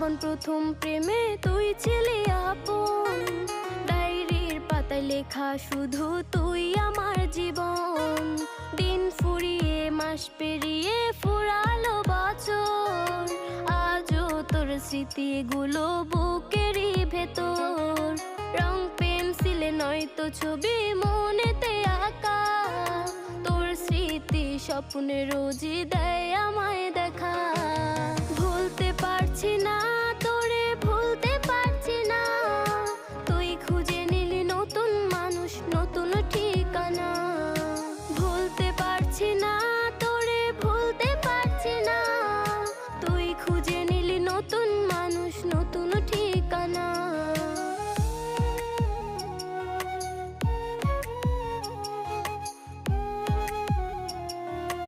শ্রাবণ প্রথম প্রেমে তুই ছেলে আপন। ডায়েরির পাতায় লেখা শুধু তুই আমার জীবন। দিন ফুরিয়ে, মাস পেরিয়ে ফুরালো বছর। আজও তোর স্মৃতিগুলো বুকেরই ভেতর। রং, পেন্সিলে নয়তো ছবি মনেতে আঁকা। তোর স্মৃতি স্বপ্নে রোজই দেয় আমায়